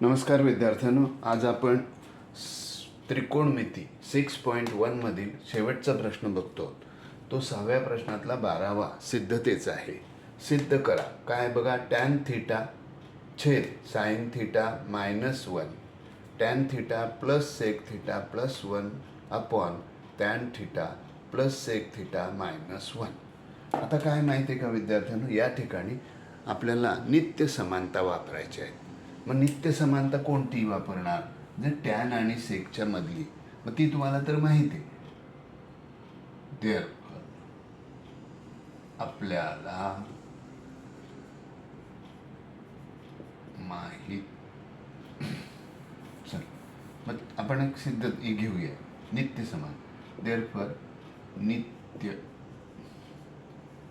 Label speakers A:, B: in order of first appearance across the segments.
A: नमस्कार विद्यार्थ्यांनो आज आपण त्रिकोणमिती सिक्स पॉईंट वनमधील शेवटचा प्रश्न बघतो. तो सहाव्या प्रश्नातला बारावा सिद्धतेचा आहे. सिद्ध करा. काय बघा? टॅन थिटा छेद sine theta minus one tan theta plus sec theta plus one upon tan theta plus sec theta minus one आता काय माहिती आहे का विद्यार्थ्यांनो? या ठिकाणी आपल्याला नित्य समानता वापरायची आहे. मग नित्य समानता कोणती वापरणार? जर टॅन आणि सेकच्या मधली. मग ती तुम्हाला तर माहिती आहे. देअर आपल्याला माहीत. चल. मग आपण एक सिद्ध घेऊया. नित्य समान. देअर नित्य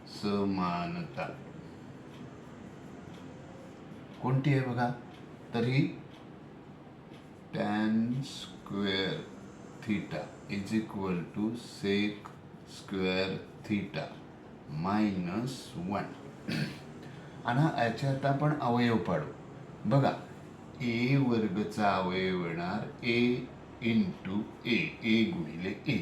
A: समानता. कोणती आहे बघा? तरी tan square theta is equal to sec square theta minus one आणि याच्या आता आपण अवयव पाडू. बघा ए वर्गचा अवयव येणार ए इंटू ए ए गुणिले ए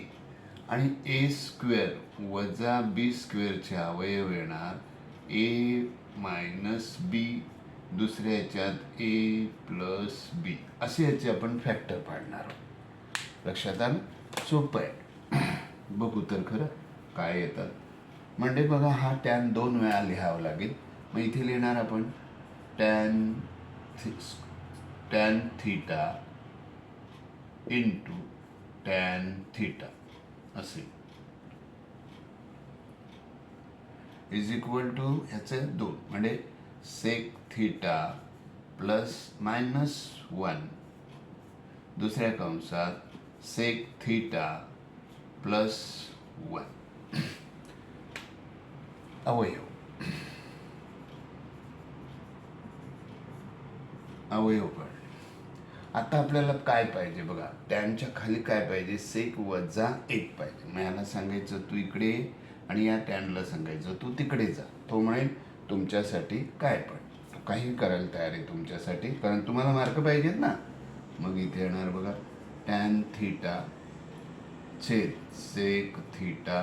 A: आणि ए स्क्वेअर वजा बी स्क्वेअरचे अवयव येणार ए मायनस बी दुसऱ्या ह्याच्यात ए प्लस बी असे याचे आपण फॅक्टर पाडणार आहोत. लक्षात आलं? सोपं आहे. बघू तर खरं काय येतात. म्हणजे बघा हा टॅन दोन वेळा लिहावा लागेल. मग इथे लिहिणार आपण tan tan theta into tan theta असे. इज इक्वल टू ह्याचे दोन. म्हणजे sec theta plus minus one दुसऱ्या कंसात सेक थिटा प्लस वन अवयव. अवयव पण. आता आपल्याला काय पाहिजे बघा? त्यांच्या खाली काय पाहिजे? सेक वजा एक पाहिजे. मग याला सांगायचं तू इकडे आणि या टॅनला सांगायचं तू तिकडे जा. तो म्हणेल तुमच्यासाठी काय पण. काही करायला तयार आहे तुमच्यासाठी. कारण तुम्हाला मार्क पाहिजेत ना. मग इथे येणार बघा. टॅन थिटा छेद sec theta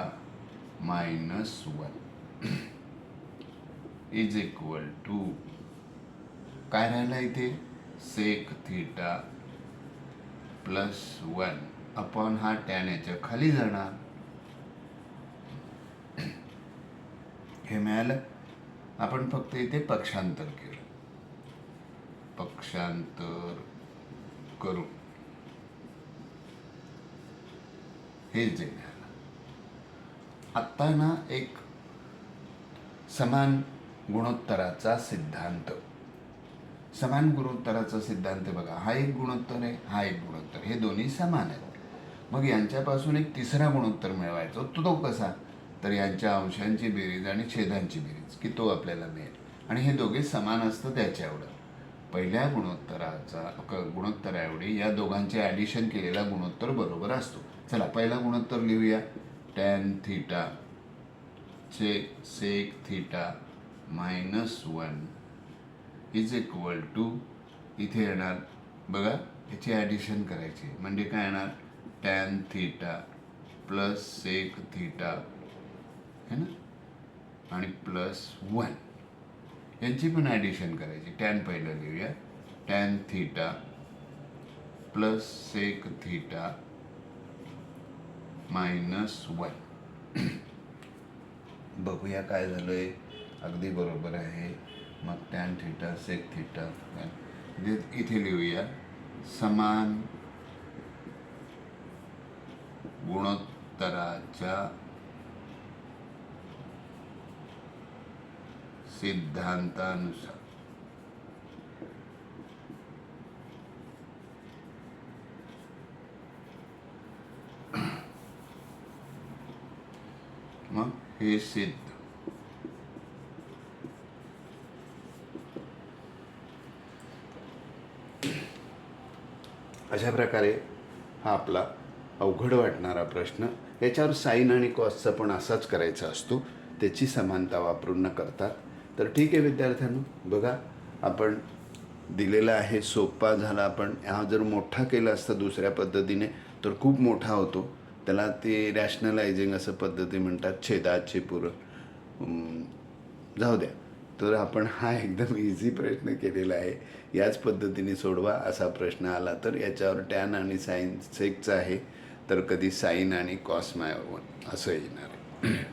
A: minus one. Is equal to काय राहिलं इथे? Sec theta plus one upon हा टॅन याच्या खाली जाणार. हे मिळालं? आपण फक्त इथे पक्षांतर केलं. पक्षांतर करू. हे जे आत्ता ना एक समान गुणोत्तराचा सिद्धांत. समान गुणोत्तराचा सिद्धांत बघा. हा एक गुणोत्तर आहे हा एक गुणोत्तर. हे दोन्ही समान आहेत. मग यांच्यापासून एक तिसरा गुणोत्तर मिळवायचा. तो तो कसा? तर यांच्या अंशांची बेरीज आणि छेदांची बेरीज की तो आपल्याला मिळेल. आणि हे दोघे समान असतं त्याच्या एवढं पहिल्या गुणोत्तराचा क- गुणोत्तराएवढी या दोघांचे ॲडिशन केलेला गुणोत्तर बरोबर असतो. चला पहिला गुणोत्तर लिहूया. टॅन थिटा चे sec theta minus one is equal to इथे येणार. बघा याची ॲडिशन करायची म्हणजे काय येणार? Tan theta plus sec theta है ना? आणि प्लस वन यांची पण ॲडिशन करायची. टॅन पहिलं लिहूया. Tan theta plus sec theta minus one बघूया काय झालंय. अगदी बरोबर आहे. मग टॅन थिटा सेक थिटा इथे लिहूया. समान गुणोत्तराच्या सिद्धांतानुसार. मग हे सिद्ध. अशा प्रकारे हा आपला अवघड वाटणारा प्रश्न याच्यावर साईन आणि कॉसचा पण असाच करायचा असतो. त्याची समानता वापरून न करतात तर ठीक आहे विद्यार्थ्यांनो बघा आपण दिलेला आहे सोपा झाला आपण. हा जर मोठा केला असता दुसऱ्या पद्धतीने तर खूप मोठा होतो. त्याला ते रॅशनलायझिंग असं पद्धती म्हणतात छेदाचे पुरं जाऊ द्या. तर आपण हा एकदम इझी प्रश्न केलेला आहे. याच पद्धतीने सोडवा असा प्रश्न आला तर. याच्यावर टॅन आणि साईन सेकचं आहे. तर कधी साईन आणि कॉस वन असं येणार आहे.